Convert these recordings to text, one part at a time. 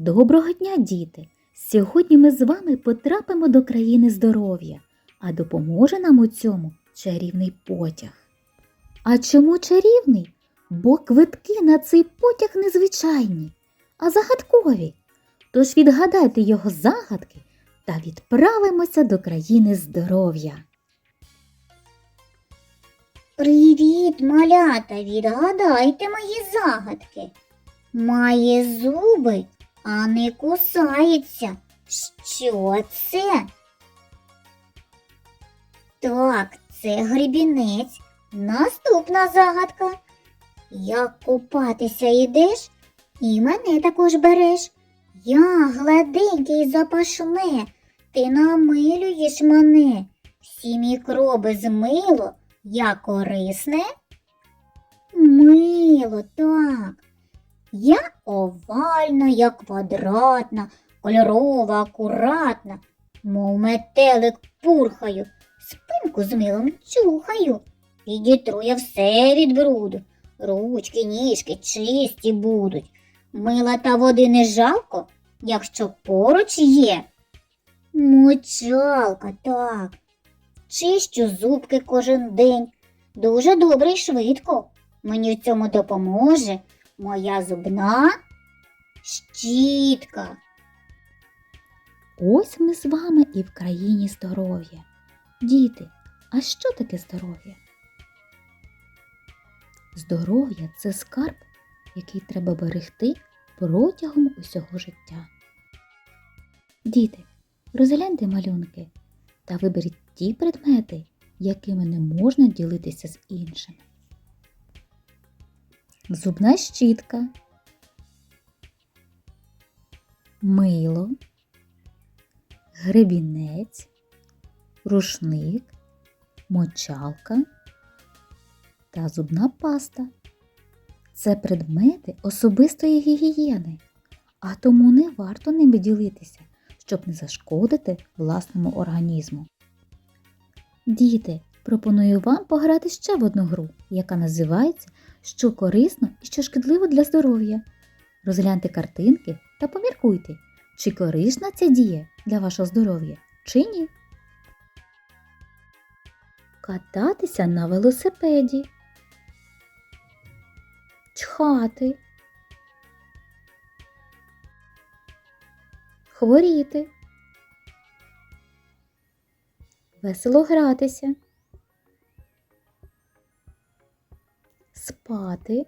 Доброго дня, діти! Сьогодні ми з вами потрапимо до країни здоров'я, а допоможе нам у цьому чарівний потяг. А чому чарівний? Бо квитки на цей потяг незвичайні, а загадкові. Тож відгадайте його загадки та відправимося до країни здоров'я. Привіт, малята, відгадайте мої загадки. Має зуби, а не кусається. Що це? Так, це гребінець. Наступна загадка. Як купатися йдеш, і мене також береш. Я гладенький запашне, ти намилюєш мене. Всі мікроби змило, я корисне? Мило, так. Я овальна, я квадратна, кольорова, акуратна, мов метелик пурхаю, спинку з милом чухаю, підітру я все від бруду, ручки, ніжки чисті будуть. Мила та води не жалко, якщо поруч є. Мочалка, так. Чищу зубки кожен день. Дуже добре і швидко. Мені в цьому допоможе моя зубна щітка. Ось ми з вами і в країні здоров'я. Діти, а що таке здоров'я? Здоров'я це скарб, який треба берегти протягом усього життя. Діти, розгляньте малюнки та виберіть ті предмети, якими не можна ділитися з іншими. Зубна щітка, мило, гребінець, рушник, мочалка та зубна паста. Це предмети особистої гігієни, а тому не варто ними ділитися, щоб не зашкодити власному організму. Діти, пропоную вам пограти ще в одну гру, яка називається Що корисно і що шкідливо для здоров'я. Розгляньте картинки та поміркуйте, чи корисна ця дія для вашого здоров'я, чи ні. Кататися на велосипеді. Чхати. Хворіти. Весело гратися. Спати.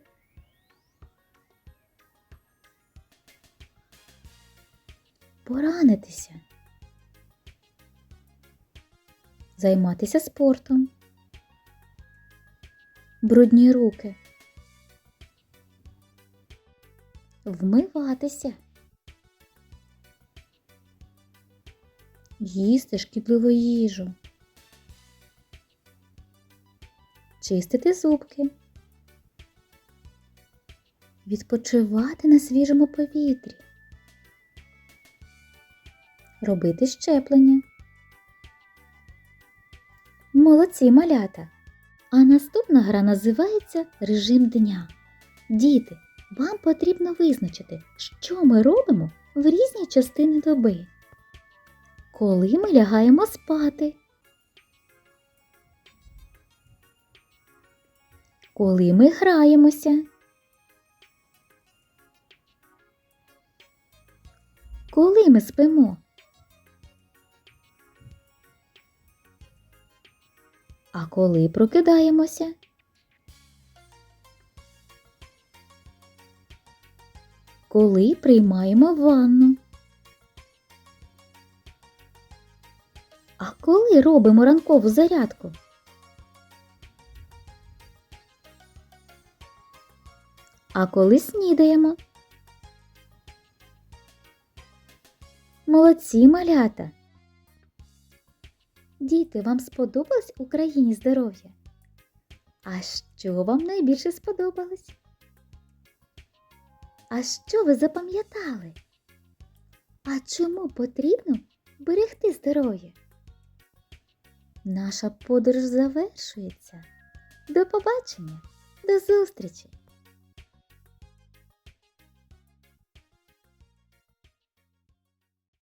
Поранитися. Займатися спортом. Брудні руки. Вмиватися. Їсти шкідливу їжу. Чистити зубки. Відпочивати на свіжому повітрі. Робити щеплення. Молодці малята. А наступна гра називається Режим дня. Діти, вам потрібно визначити, що ми робимо в різні частини доби. Коли ми лягаємо спати. Коли ми граємося. Коли ми спимо. А коли прокидаємося? Коли приймаємо ванну? А коли робимо ранкову зарядку? А коли снідаємо? Молодці малята! Діти, вам сподобалось Україні здоров'я? А що вам найбільше сподобалось? А що ви запам'ятали? А чому потрібно берегти здоров'я? Наша подорож завершується. До побачення, до зустрічі!